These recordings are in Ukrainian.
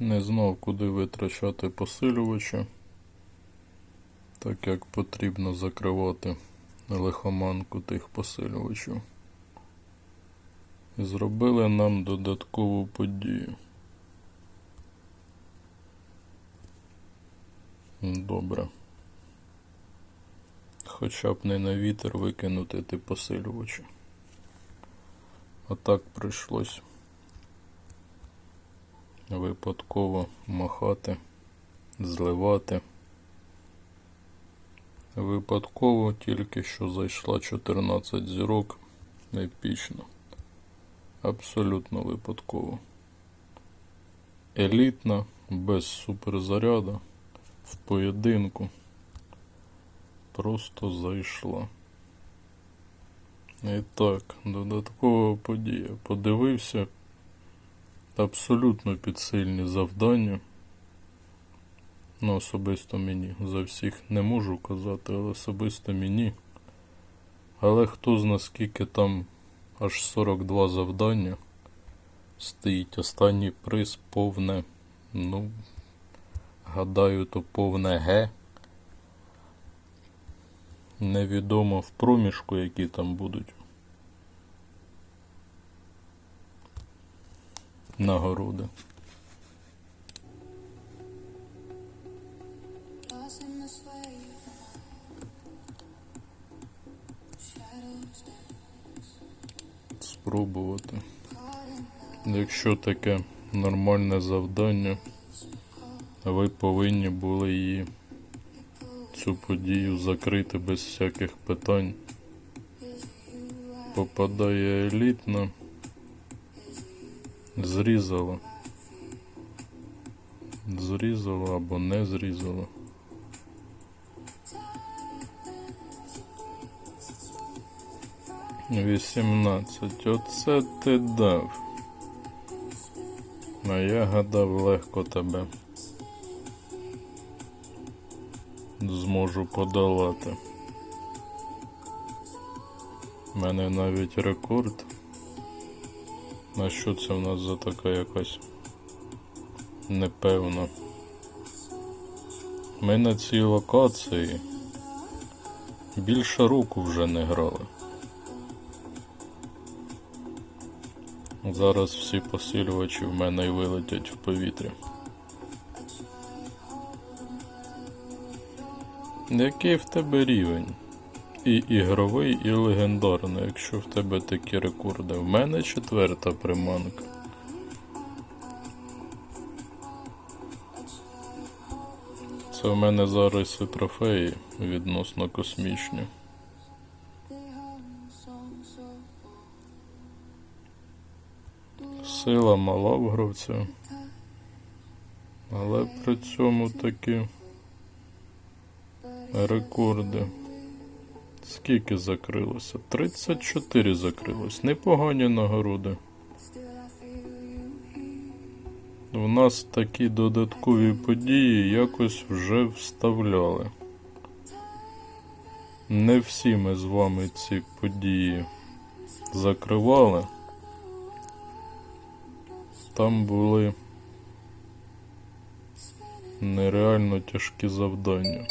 Не знав, куди витрачати посилювачі, так як потрібно закривати лихоманку тих посилювачів. І зробили нам додаткову подію. Добре. Хоча б не на вітер викинути ті посилювачі. А так прийшлось випадково махати, зливати. Випадково тільки що зайшла 14 зірок епічно. Абсолютно випадково. Елітна, без суперзаряду, в поєдинку. Просто зайшла. І так, додаткова подія. Подивився абсолютно підсильні завдання. Ну, особисто мені. За всіх не можу казати, але особисто мені. Але хто зна скільки там аж 42 завдання стоїть. Останній приз повне. Ну, гадаю, то повне Г. Невідомо в проміжку, які там будуть. Shadows Спробувати. Якщо таке нормальне завдання, ви повинні були її цю подію закрити без всяких питань. Попадає елітна, зрізала. Зрізала або не зрізала. Вісімнадцять. Оце ти дав. А я гадав легко тебе. Зможу подолати. У мене навіть рекорд. А що це в нас за така якась непевна? Ми на цій локації більше року вже не грали. Зараз всі посилювачі в мене й вилетять в повітря. Який в тебе рівень? І ігровий, і легендарний, якщо в тебе такі рекорди. В мене четверта приманка. Це в мене зараз і трофеї відносно космічні. Сила мала в гравця. Але при цьому такі рекорди. Скільки закрилося? 34 закрилось. Непогані нагороди. У нас такі додаткові події якось вже вставляли. Не всі ми з вами ці події закривали. Там були нереально тяжкі завдання.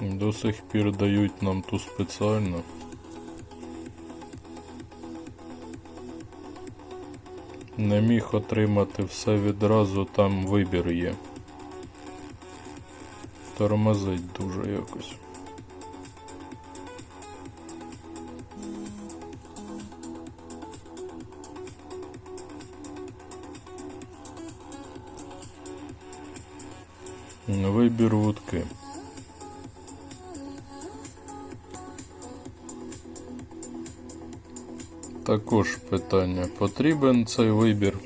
До сих пір дають нам ту спеціально. Не міг отримати все відразу, там вибір є. Тормозить дуже якось. Вибір вудки. Також питання. Потрібен цей вибір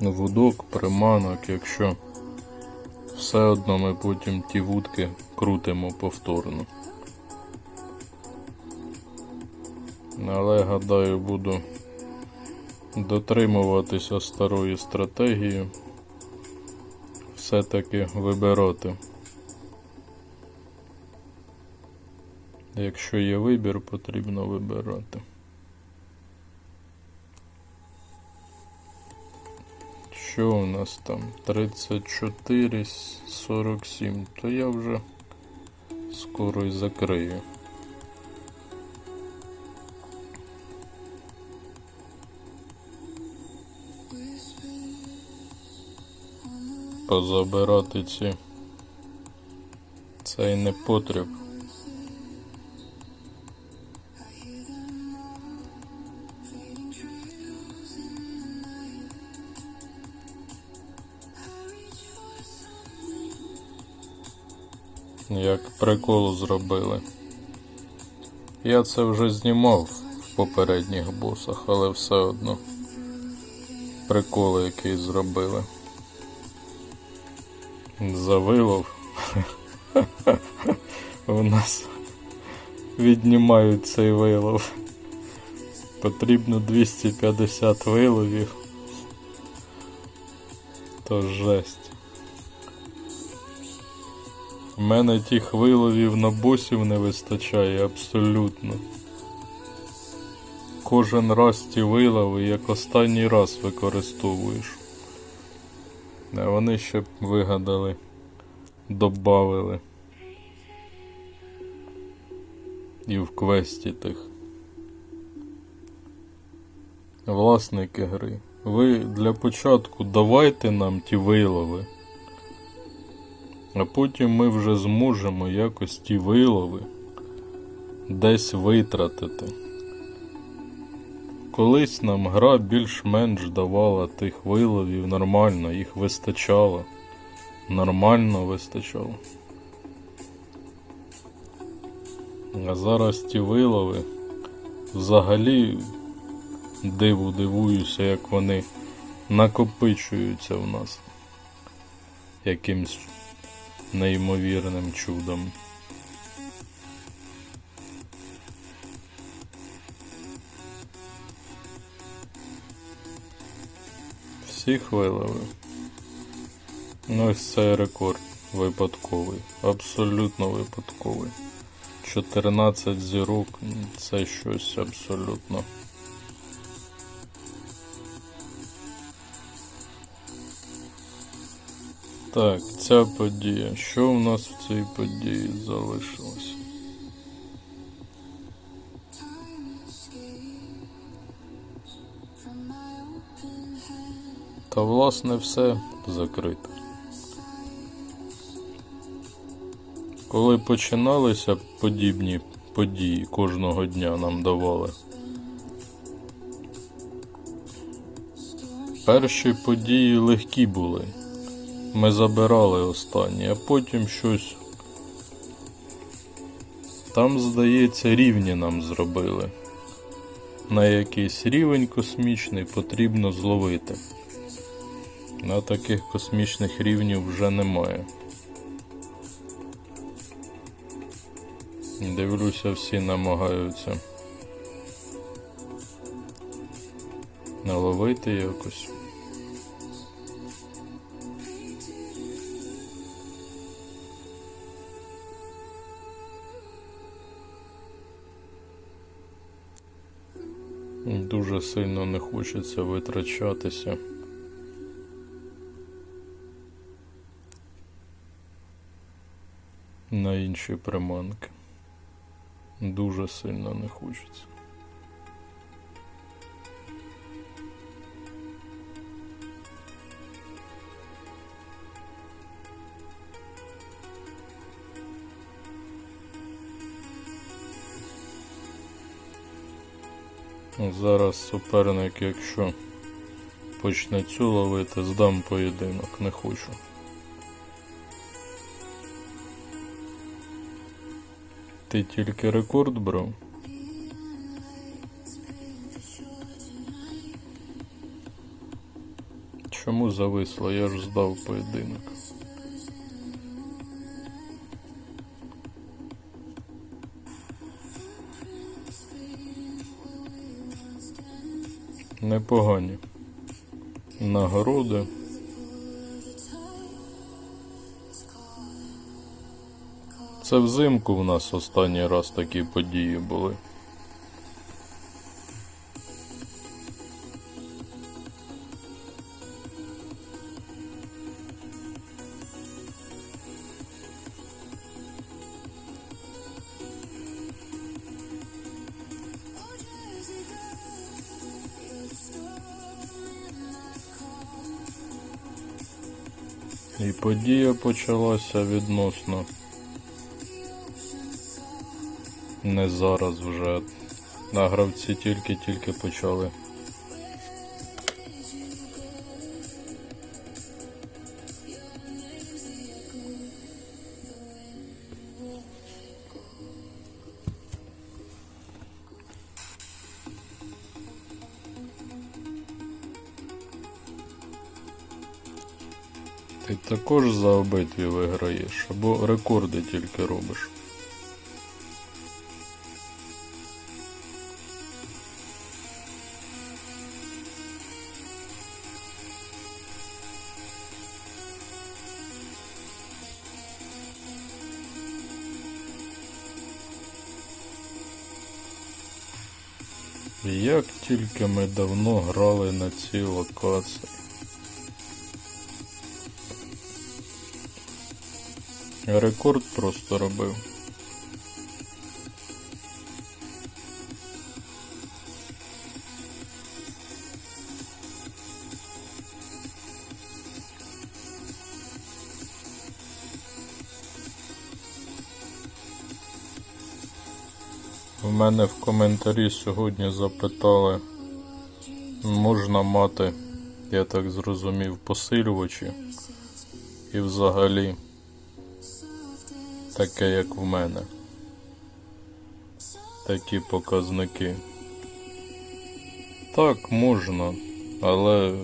вудок, приманок, якщо все одно ми потім ті вудки крутимо повторно. Але гадаю, буду дотримуватися старої стратегії, все-таки вибирати. Якщо є вибір, потрібно вибирати. Що у нас там? 34, 47. То я вже скоро і закрию. Позабирати ці цей непотріб. Як прикол зробили. Я це вже знімав в попередніх босах, але все одно прикол який зробили. Завилов. У нас віднімають цей вилов. Потрібно 250 виловів. То жесть. У мене тих виловів на босів не вистачає абсолютно. Кожен раз ті вилови, як останній раз використовуєш. А вони ще б вигадали, добавили. І в квесті тих. Власники гри. Ви для початку давайте нам ті вилови. А потім ми вже зможемо якось ті вилови десь витратити. Колись нам гра більш-менш давала тих виловів нормально, їх вистачало. Нормально вистачало. А зараз ті вилови взагалі диву дивуюся, як вони накопичуються в нас якимсь неймовірним чудом. Всіх виловив. Ну ось це рекорд випадковий, абсолютно випадковий. 14 зірок це щось абсолютно. Так, ця подія. Що в нас в цій події залишилось? Та власне все закрито. Коли починалися подібні події кожного дня нам давали. Перші події легкі були. Ми забирали останні, а потім щось. Там, здається, рівні нам зробили. На якийсь рівень космічний потрібно зловити. На таких космічних рівнів вже немає. Дивлюся, всі намагаються наловити якось. Сильно не хочеться витрачатися. На інші приманки. Дуже сильно не хочеться. Зараз суперник, якщо почне цю ловити, здам поєдинок, не хочу. Ти тільки рекорд брав? Чому зависло? Я ж здав поєдинок. Непогані. Нагороди. Це взимку в нас останній раз такі події були. Подія почалася відносно. Не зараз вже. А гравці тільки-тільки почали. Також за обидві виграєш, або рекорди тільки робиш. Як тільки ми давно грали на цій локації. Рекорд просто робив. В мене в коментарі сьогодні запитали, можна мати, я так зрозумів, посилювачі і взагалі таке, як в мене. Такі показники. Так, можна, але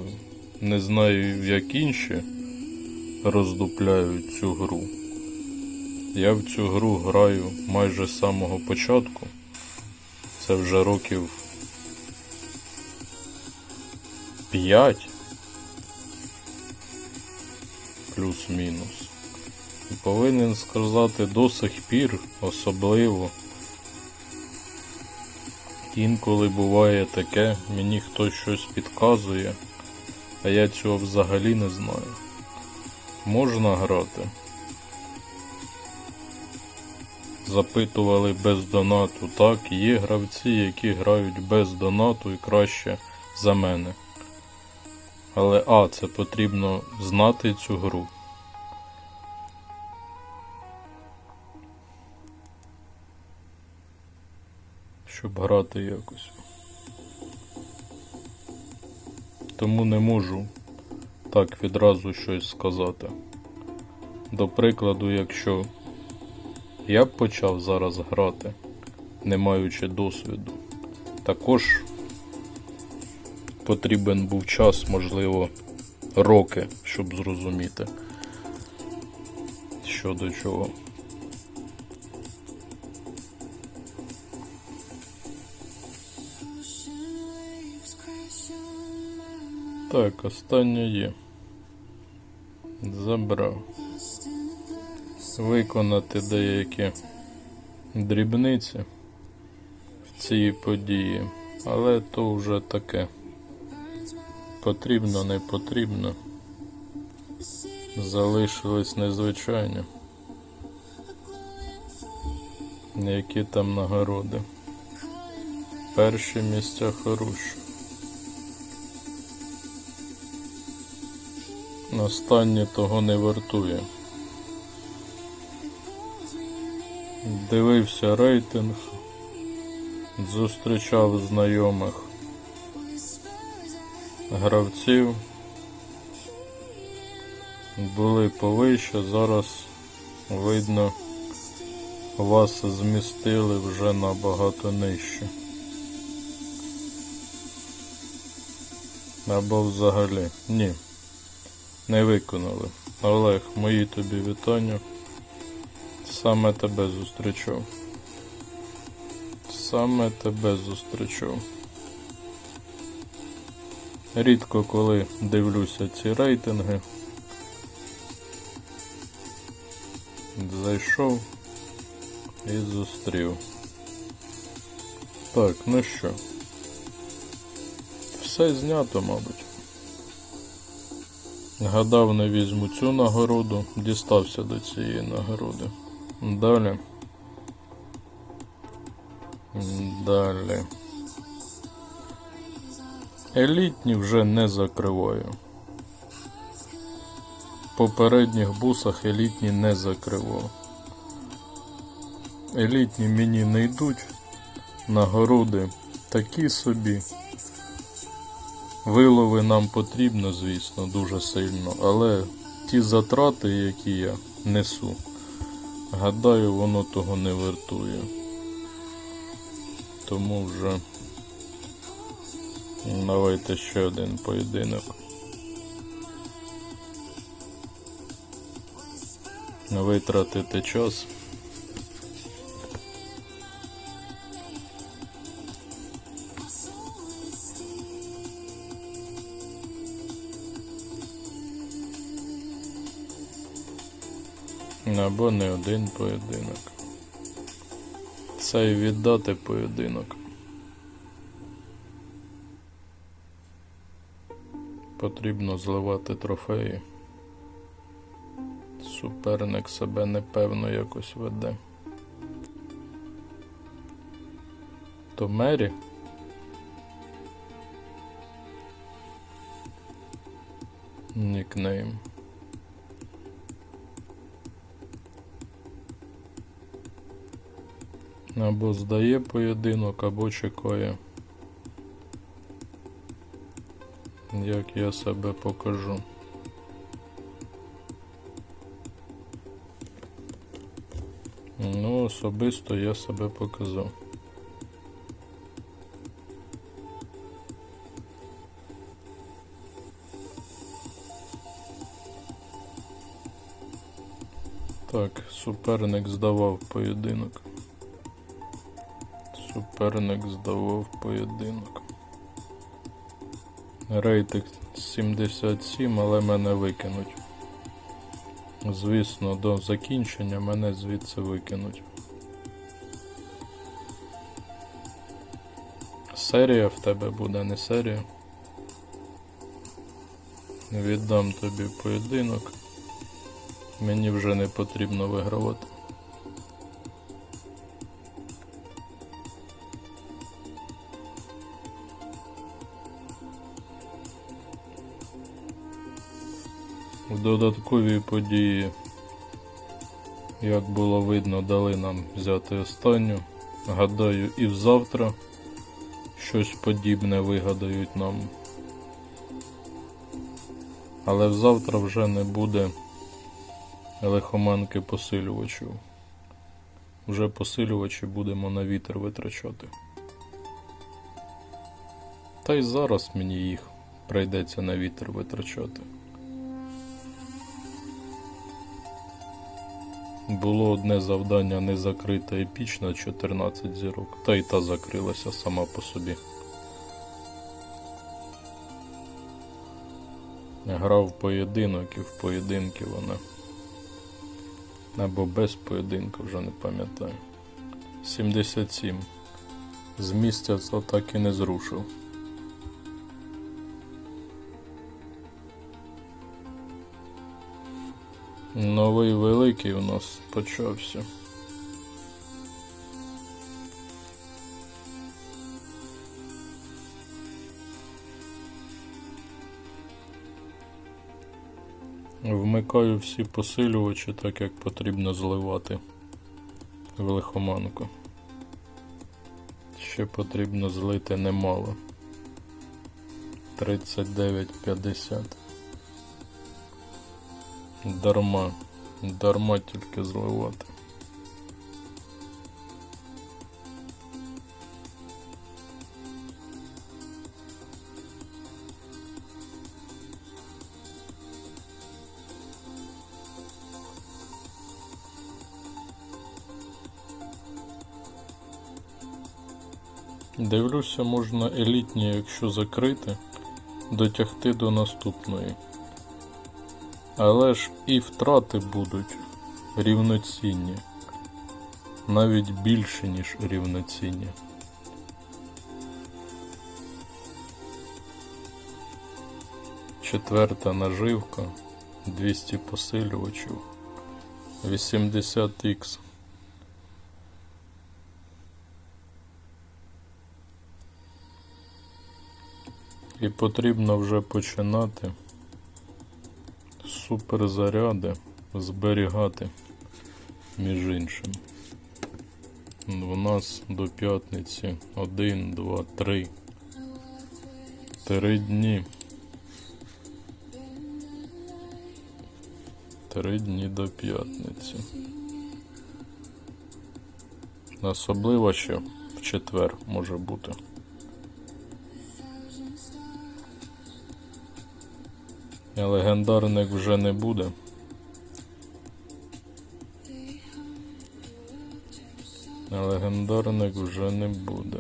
не знаю, як інші роздупляють цю гру. Я в цю гру граю майже з самого початку. Це вже років 5 плюс-мінус. Повинен сказати до сих пір особливо. Інколи буває таке, мені хтось щось підказує, а я цього взагалі не знаю. Можна грати. Запитували без донату. Так, є гравці, які грають без донату і краще за мене. Але А, це потрібно знати цю гру. Щоб грати якось. Тому не можу так відразу щось сказати. До прикладу, якщо я б почав зараз грати, не маючи досвіду. Також потрібен був час, можливо, роки, щоб зрозуміти, що до чого. Так, останнє є. Забрав. Виконати деякі дрібниці в цій події, але то вже таке. Потрібно, не потрібно. Залишились незвичайні. Які там нагороди. Перші місця хороші. Останнє того не вартує. Дивився рейтинг, зустрічав знайомих гравців. Були повище, зараз видно вас змістили вже набагато нижче. Або взагалі. Ні. Не виконали. Олег, мої тобі вітання. Саме тебе зустрічав. Саме тебе зустрічав. Рідко коли дивлюся ці рейтинги. Зайшов і зустрів. Так, ну що. Все знято, мабуть. Гадав, не візьму цю нагороду, дістався до цієї нагороди. Далі. Далі. Елітні вже не закриваю. Попередніх бусах елітні не закривав. Елітні мені не йдуть. Нагороди такі собі. Вилови нам потрібно, звісно, дуже сильно, але ті затрати, які я несу, гадаю, воно того не вартує. Тому вже давайте ще один поєдинок. Витратити час. Або не один поєдинок. Це і віддати поєдинок. Потрібно зливати трофеї. Суперник себе непевно якось веде. То Мері? Нікнейм. Або здає поєдинок, або чекає. Як я себе покажу. Ну, особисто я себе показав. Так, суперник здавав поєдинок. Суперник здавав поєдинок. Рейтинг 77, але мене викинуть. Звісно, до закінчення мене звідси викинуть. Серія в тебе буде, не серія. Віддам тобі поєдинок. Мені вже не потрібно вигравати. Додаткові події, як було видно, дали нам взяти останню. Гадаю, і взавтра щось подібне вигадають нам. Але взавтра вже не буде лихоманки посилювачів. Вже посилювачі будемо на вітер витрачати. Та й зараз мені їх прийдеться на вітер витрачати. Було одне завдання не закрите епічно 14 зірок, та й та закрилася сама по собі. Грав в поєдинок і в поєдинки вона. Або без поєдинку, вже не пам'ятаю. 77. З місця це так і не зрушив. Новий великий у нас почався. Вмикаю всі посилювачі, так як потрібно зливати в лихоманку. Ще потрібно злити немало. 39,50. Дарма. Дарма тільки зливати. Дивлюся, можна елітні, якщо закрити, дотягти до наступної. Але ж і втрати будуть рівноцінні, навіть більше, ніж рівноцінні. Четверта наживка, 200 посилювачів, 80х. І потрібно вже починати суперзаряди зберігати між іншим. У нас до п'ятниці 1, 2, 3. Три дні. Три дні до п'ятниці. Особливо ще в четвер може бути. Легендарник вже не буде. Легендарник вже не буде.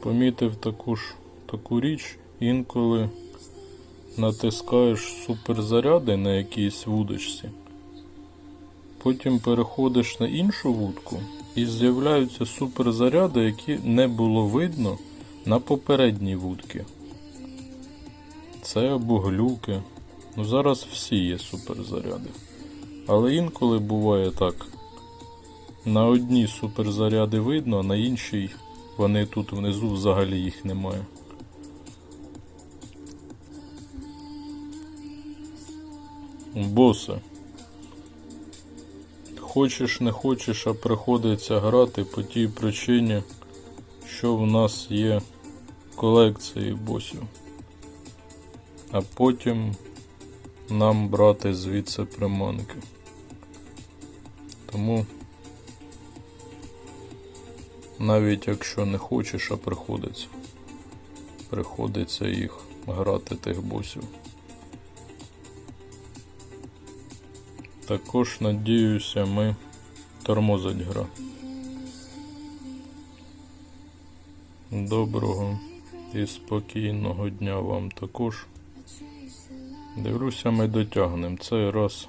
Помітив таку ж таку річ, інколи натискаєш суперзаряди на якійсь вудочці, потім переходиш на іншу вудку і з'являються суперзаряди, які не було видно на попередній вудці. Це або глюки. Ну зараз всі є суперзаряди. Але інколи буває так. На одній суперзаряди видно, а на іншій вони тут внизу взагалі їх немає. Босе. Хочеш не хочеш, а приходиться грати по тій причині, що в нас є колекції босів. А потім нам брати звідси приманки. Тому навіть якщо не хочеш, а приходиться. Приходиться їх грати тих босів. Також надіюся, ми тормозить гра. Доброго і спокійного дня вам також. Дивлюся, ми дотягнемо цей раз.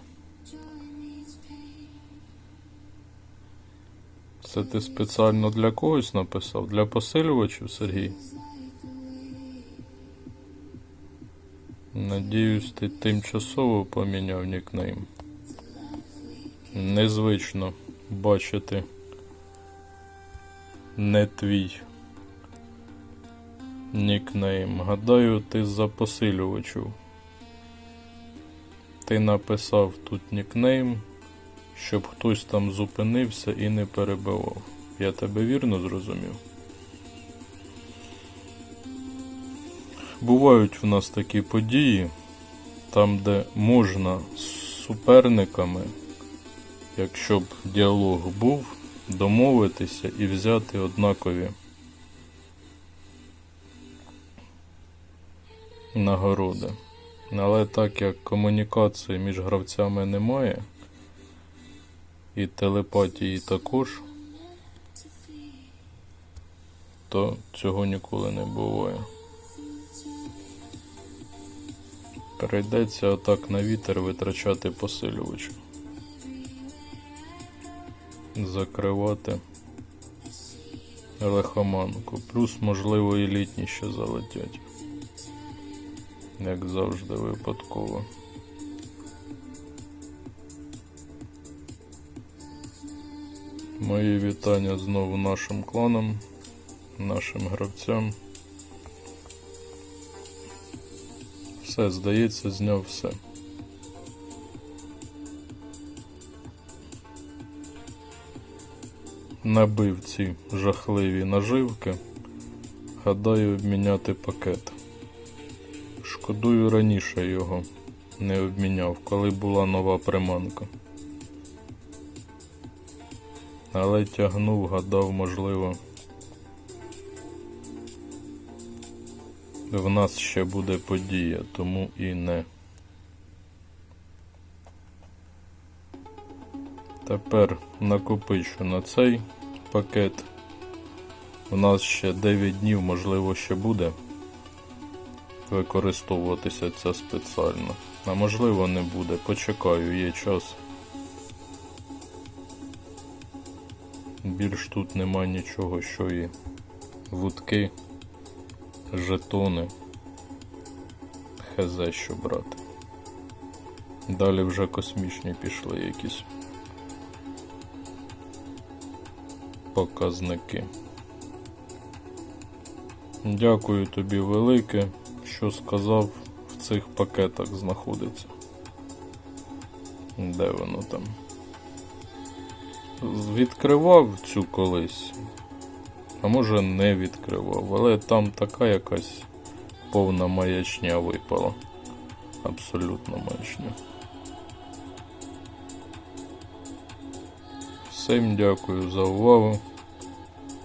Це ти спеціально для когось написав? Для посилювачів, Сергій? Надіюсь, ти тимчасово поміняв нікнейм. Незвично бачити не твій нікнейм. Гадаю, ти за посилювачів. Ти написав тут нікнейм, щоб хтось там зупинився і не перебивав. Я тебе вірно зрозумів? Бувають в нас такі події, там, де можна з суперниками, якщо б діалог був, домовитися і взяти однакові нагороди. Але так як комунікації між гравцями немає, і телепатії також, то цього ніколи не буває. Прийдеться отак на вітер витрачати посилювачі. Закривати лихоманку. Плюс, можливо, і літні ще залетять. Як завжди, випадково. Мої вітання знову нашим кланам, нашим гравцям. Все, здається, зняв все. Набив ці жахливі наживки. Гадаю обміняти пакет. Шкодую раніше його не обміняв, коли була нова приманка. Але тягнув, гадав, можливо. В нас ще буде подія, тому і не. Тепер накопичу на цей пакет. У нас ще 9 днів, можливо, ще буде використовуватися ця спеціально. А можливо не буде. Почекаю, є час. Більш тут нема нічого, що і вудки, жетони. Хз що брати. Далі вже космічні пішли якісь показники. Дякую тобі велике, що сказав в цих пакетах знаходиться. Де воно там? Відкривав цю колись, а може не відкривав, але там така якась повна маячня випала. Абсолютно маячня. Всім дякую за увагу.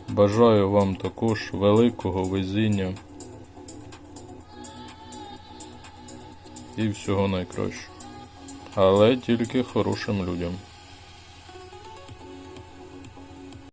Бажаю вам також великого везіння і всього найкращого. Але тільки хорошим людям.